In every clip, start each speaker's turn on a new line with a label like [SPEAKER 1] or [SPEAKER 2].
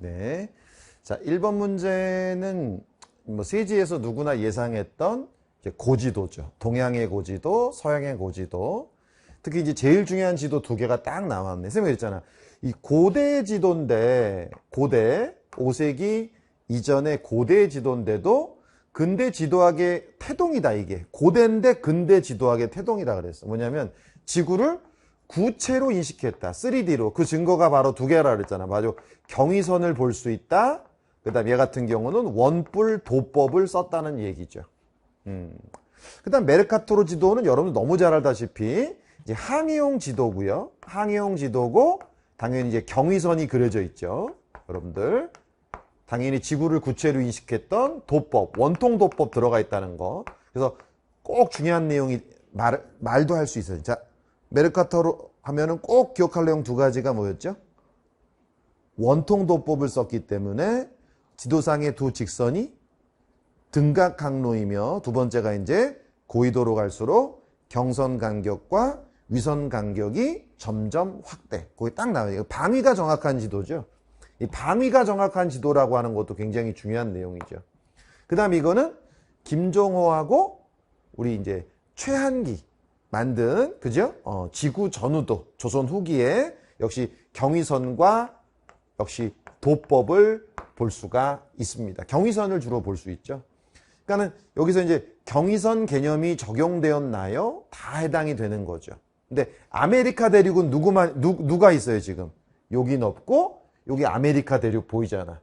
[SPEAKER 1] 네. 자, 1번 문제는 뭐 세지에서 누구나 예상했던 이제 고지도죠. 동양의 고지도, 서양의 고지도. 특히 이제 제일 중요한 지도 두 개가 딱 나왔네. 선생님 그랬잖아. 이 고대 지도인데, 고대, 5세기 이전의 고대 지도인데도 근대 지도학의 태동이다, 이게. 고대인데 근대 지도학의 태동이다 그랬어. 뭐냐면 지구를 구체로 인식했다. 3D로. 그 증거가 바로 두 개라 그랬잖아. 맞아. 경위선을 볼 수 있다. 그 다음 얘 같은 경우는 원뿔 도법을 썼다는 얘기죠. 음. 그 다음 메르카토르 지도는 여러분 너무 잘 알다시피 이제 항해용 지도고요. 항해용 지도고 당연히 이제 경위선이 그려져 있죠. 여러분들. 당연히 지구를 구체로 인식했던 도법, 원통 도법 들어가 있다는 거. 그래서 꼭 중요한 내용이 말, 말도 할 수 있어요. 자, 메르카토르 하면은 꼭 기억할 내용 두 가지가 뭐였죠? 원통 도법을 썼기 때문에 지도상의 두 직선이 등각 항로이며 두 번째가 이제 고위도로 갈수록 경선 간격과 위선 간격이 점점 확대. 거기 딱 나와요. 방위가 정확한 지도죠. 이 방위가 정확한 지도라고 하는 것도 굉장히 중요한 내용이죠. 그 다음 이거는 김종호하고 우리 이제 최한기 만든 그죠? 어, 지구 전후도 조선 후기에 역시 경위선과 역시 도법을 볼 수가 있습니다. 경위선을 주로 볼 수 있죠. 그러니까는 여기서 이제 경위선 개념이 적용되었나요? 다 해당이 되는 거죠. 근데 아메리카 대륙은 누구만 누, 누가 있어요 지금? 여긴 없고 여기 아메리카 대륙 보이잖아.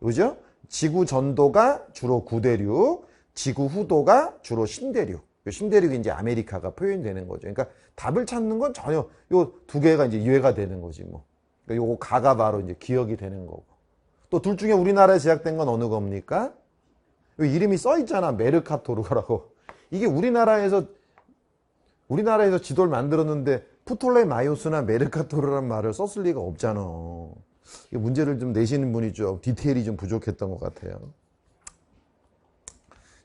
[SPEAKER 1] 그죠? 지구 전도가 주로 구대륙, 지구 후도가 주로 신대륙. 신대륙이 이제 아메리카가 표현되는 거죠. 그러니까 답을 찾는 건 전혀 요 두 개가 이제 이해가 되는 거지 뭐. 그러니까 요거 가가 바로 이제 기억이 되는 거고. 또 둘 중에 우리나라에 제작된 건 어느 겁니까? 이름이 써 있잖아. 메르카토르라고. 이게 우리나라에서 우리나라에서 지도를 만들었는데 프톨레마이오스나 메르카토르라는 말을 썼을 리가 없잖아. 문제를 좀 내시는 분이 좀 디테일이 좀 부족했던 것 같아요.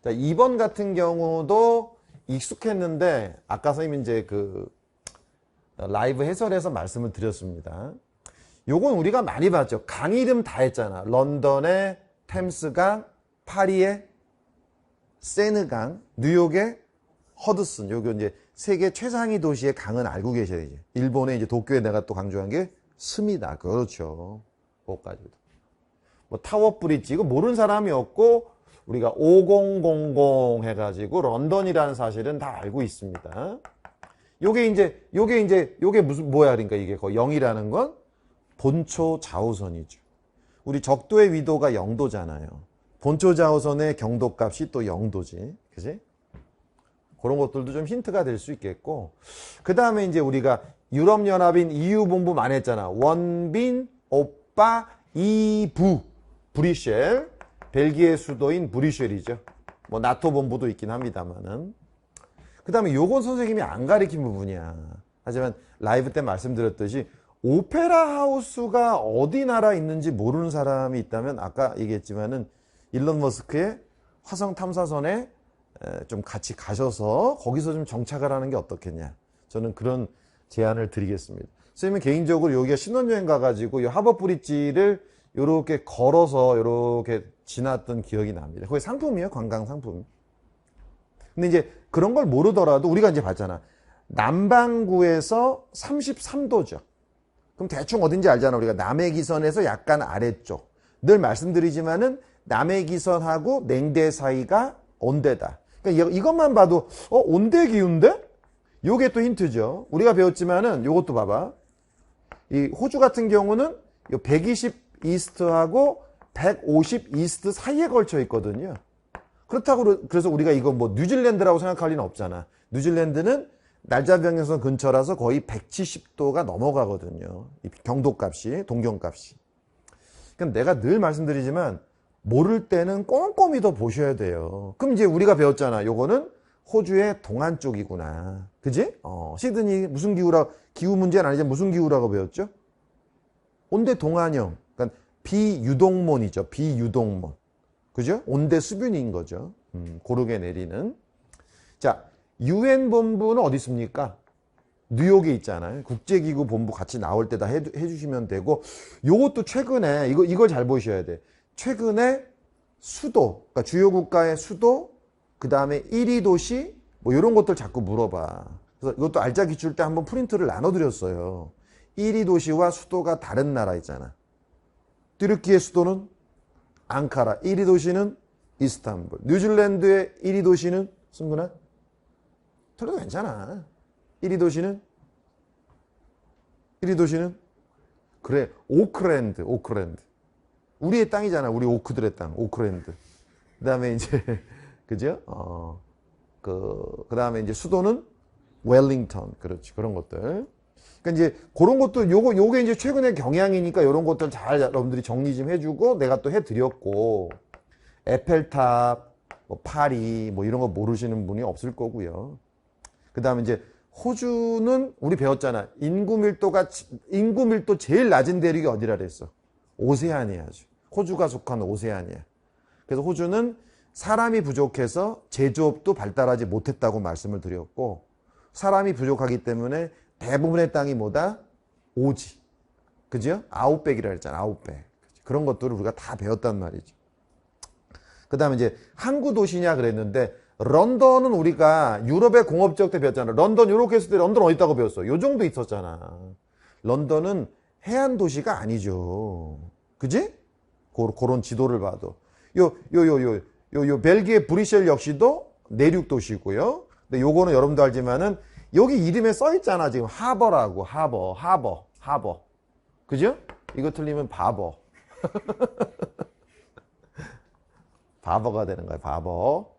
[SPEAKER 1] 자, 2번 같은 경우도 익숙했는데 아까 선생님 이제 그 라이브 해설에서 말씀을 드렸습니다. 요건 우리가 많이 봤죠. 강 이름 다 했잖아. 런던의 템스강, 파리의 세느강, 뉴욕의 허드슨. 요게 이제 세계 최상위 도시의 강은 알고 계셔야 지. 일본의 이제 도쿄에 내가 또 강조한 게 스미다. 그렇죠. 그것까지도. 뭐 타워 브릿지 이거 모르는 사람이 없고 우리가 5000 해가지고 런던이라는 사실은 다 알고 있습니다. 요게 이제 요게 이제 요게 무슨 뭐야 그러니까 이게 거 0이라는 건 본초 좌우선이죠. 우리 적도의 위도가 0도잖아요. 본초 좌우선의 경도값이 또 0도지. 그지? 그런 것들도 좀 힌트가 될 수 있겠고. 그 다음에 이제 우리가 유럽연합인 EU 본부만 했잖아. 원빈, 오빠, 이부, 브리셸. 벨기에 수도인 브리셸이죠. 뭐 나토 본부도 있긴 합니다만은. 그 다음에 요건 선생님이 안 가리킨 부분이야. 하지만 라이브 때 말씀드렸듯이 오페라 하우스가 어디 나라 있는지 모르는 사람이 있다면 아까 얘기했지만은 일론 머스크의 화성 탐사선에 좀 같이 가셔서 거기서 좀 정착을 하는 게 어떻겠냐. 저는 그런 제안을 드리겠습니다. 선생님은 개인적으로 여기가 신혼여행 가가지고 이 하버 브릿지를 이렇게 걸어서 이렇게 지났던 기억이 납니다. 거기 상품이에요. 관광 상품. 근데 이제 그런 걸 모르더라도 우리가 이제 봤잖아. 남반구에서 33도죠. 그럼 대충 어딘지 알잖아. 우리가 남해 기선에서 약간 아래쪽. 늘 말씀드리지만은 남해 기선하고 냉대 사이가 온대다. 그러니까 이것만 봐도 어 온대 기운데? 요게 또 힌트죠. 우리가 배웠지만은 요것도 봐봐. 이 호주 같은 경우는 요 120 이스트하고 150 이스트 사이에 걸쳐 있거든요. 그렇다고 그래서 우리가 이거 뭐 뉴질랜드라고 생각할 리는 없잖아. 뉴질랜드는 날짜병행선 근처라서 거의 170도가 넘어가거든요. 이 경도값이, 동경값이. 그럼 내가 늘 말씀드리지만 모를 때는 꼼꼼히 더 보셔야 돼요. 그럼 이제 우리가 배웠잖아. 요거는 호주의 동안 쪽이구나. 그지? 어, 시드니 무슨 기후라, 기후 문제는 아니지 무슨 기후라고 배웠죠? 온대 동안형. 그러니까 비유동몬이죠. 비유동몬. 그죠? 온대 수변인 거죠. 음, 고르게 내리는. 자, 유엔 본부는 어디 있습니까? 뉴욕에 있잖아요. 국제기구 본부 같이 나올 때다 해 주시면 되고, 요것도 최근에, 이거, 이걸 잘 보셔야 돼. 최근에 수도, 그러니까 주요 국가의 수도, 그 다음에 1위 도시, 뭐 이런 것들 자꾸 물어봐. 그래서 이것도 알짜 기출 때 한번 프린트를 나눠드렸어요. 1위 도시와 수도가 다른 나라 있잖아. 뚜르키의 수도는 앙카라, 1위 도시는 이스탄불. 뉴질랜드의 1위 도시는 승근아? 틀려도 괜찮아. 1위 도시는? 1위 도시는? 그래 오크랜드 오크랜드. 우리의 땅이잖아 우리 오크들의 땅 오크랜드. 그다음에 이제 그죠? 어 그 그다음에 이제 수도는 웰링턴. 그렇지 그런 것들 그러니까 이제 그런 것도 요거 요게 이제 최근의 경향이니까 이런 것들 잘 여러분들이 정리 좀 해주고 내가 또 해드렸고 에펠탑 뭐 파리 뭐 이런 거 모르시는 분이 없을 거고요 그 다음에 이제 호주는 우리 배웠잖아. 인구 밀도가 인구 밀도 제일 낮은 대륙이 어디라 그랬어? 오세아니아죠. 호주가 속한 오세아니아. 그래서 호주는 사람이 부족해서 제조업도 발달하지 못했다고 말씀을 드렸고 사람이 부족하기 때문에 대부분의 땅이 뭐다? 오지. 그죠? 아웃백이라 그랬잖아. 아웃백. 그런 것들을 우리가 다 배웠단 말이죠. 그 다음에 이제 항구 도시냐 그랬는데 런던은 우리가 유럽의 공업지역 때 배웠잖아. 런던 이렇게 했을 때 런던 어디 있다고 배웠어? 요 정도 있었잖아. 런던은 해안 도시가 아니죠. 그지? 고, 그런 지도를 봐도. 요, 요, 요, 요, 요, 요, 벨기에 브리셀 역시도 내륙 도시고요. 근데 요거는 여러분도 알지만은 여기 이름에 써 있잖아. 지금 하버라고. 하버, 하버, 하버. 그죠? 이거 틀리면 바버. 바버가 되는 거야, 바버.